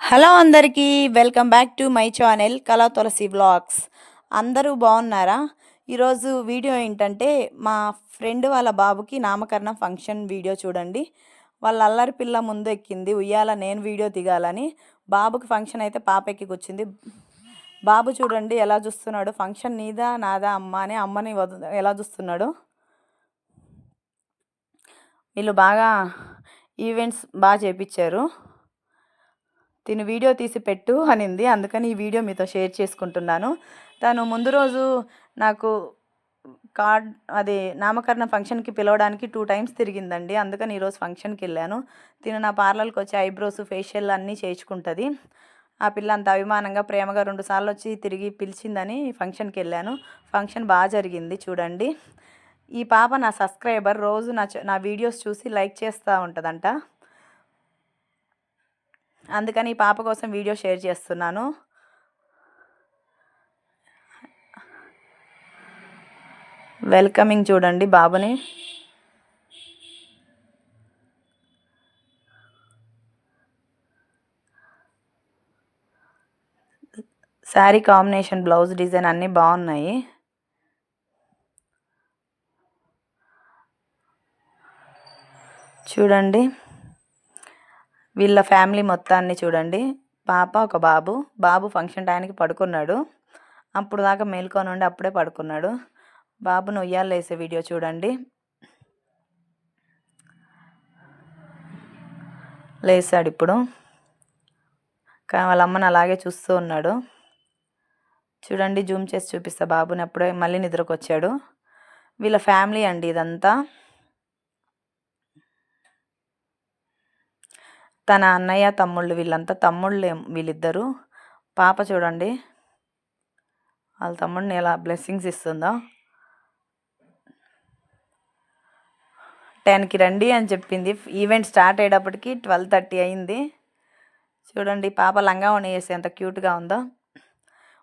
Hello అందరికీ welcome back to my channel Kala Tulasi vlogs అందరూ బాగున్నారా? ఈరోజు వీడియో ఏంటంటే మా ఫ్రెండ్ వాళ్ళ బాబుకి నామకరణం ఫంక్షన్ వీడియో చూడండి. వాళ్ళ అల్లరి పిల్ల ముందు ఎక్కింది ఉయ్యాల నేను వీడియో దిగాలని. బాబుకి ఫంక్షన్ అయితే పాప ఎక్కి కూర్చుంది బాబు చూడండి ఎలా చూస్తున్నాడు? ఫంక్షన్ నీదా నాదా అమ్మ అని అమ్మని ఎలా చూస్తున్నాడు? వీళ్ళు బాగా ఈవెంట్స్ బాగా చేపించారు. తిను వీడియో తీసి పెట్టు అనింది. అందుకని ఈ వీడియో మీతో షేర్ చేసుకుంటున్నాను. తను ముందు రోజు నాకు కార్డ్ అది నామకరణ ఫంక్షన్కి పిలవడానికి టూ టైమ్స్ తిరిగిందండి. అందుకని ఈరోజు ఫంక్షన్కి వెళ్ళాను. తిను నా పార్లర్కి వచ్చి ఐబ్రోస్ ఫేషియల్ అన్నీ చేయించుకుంటుంది. ఆ పిల్ల అంత అభిమానంగా ప్రేమగా రెండు సార్లు వచ్చి తిరిగి పిలిచిందని ఫంక్షన్కి వెళ్ళాను. ఫంక్షన్ బాగా జరిగింది చూడండి. ఈ పాప నా సబ్స్క్రైబర్. రోజు నా నా వీడియోస్ చూసి లైక్ చేస్తూ ఉంటుందంట. అందుకని ఈ పాప కోసం వీడియో షేర్ చేస్తున్నాను. వెల్కమింగ్ చూడండి బాబుని. శారీ కాంబినేషన్ బ్లౌజ్ డిజైన్ అన్నీ బాగున్నాయి. చూడండి. వీళ్ళ ఫ్యామిలీ మొత్తాన్ని చూడండి. పాప ఒక బాబు. బాబు ఫంక్షన్ టైంకి పడుకున్నాడు. అప్పుడు దాకా మేల్కొని ఉండి అప్పుడే పడుకున్నాడు. బాబును ఉయ్యాలు వేసే వీడియో చూడండి. లేసాడు ఇప్పుడు. కానీ వాళ్ళ అమ్మని అలాగే చూస్తూ ఉన్నాడు. చూడండి జూమ్ చేసి చూపిస్తా. బాబుని అప్పుడే మళ్ళీ నిద్రకు వచ్చాడు వీళ్ళ ఫ్యామిలీ అండి ఇదంతా. తన అన్నయ్య తమ్ముళ్ళు వీళ్ళంతా తమ్ముళ్ళు వీళ్ళిద్దరు. పాప చూడండి. వాళ్ళ తమ్ముడిని ఎలా బ్లెస్సింగ్స్ ఇస్తుందో. టెన్కి రండి అని చెప్పింది. ఈవెంట్ స్టార్ట్ అయ్యేటప్పటికి ట్వెల్వ్ థర్టీ అయింది. చూడండి పాప లంగా ఉని వేసి ఎంత క్యూట్గా ఉందో.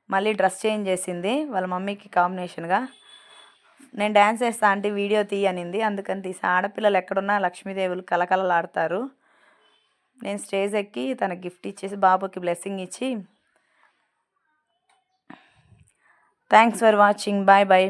మళ్ళీ డ్రెస్ చేంజ్ చేసింది. వాళ్ళ మమ్మీకి కాంబినేషన్గా. నేను డ్యాన్స్ వేస్తా అంటే వీడియో తీయనింది. అందుకని తీసి. ఆడపిల్లలు ఎక్కడున్నా లక్ష్మీదేవులు కలకలలాడతారు నేను స్టేజ్ ఎక్కి తన గిఫ్ట్ ఇచ్చేసి బాబుకి బ్లెస్సింగ్ ఇచ్చి thanks for watching bye bye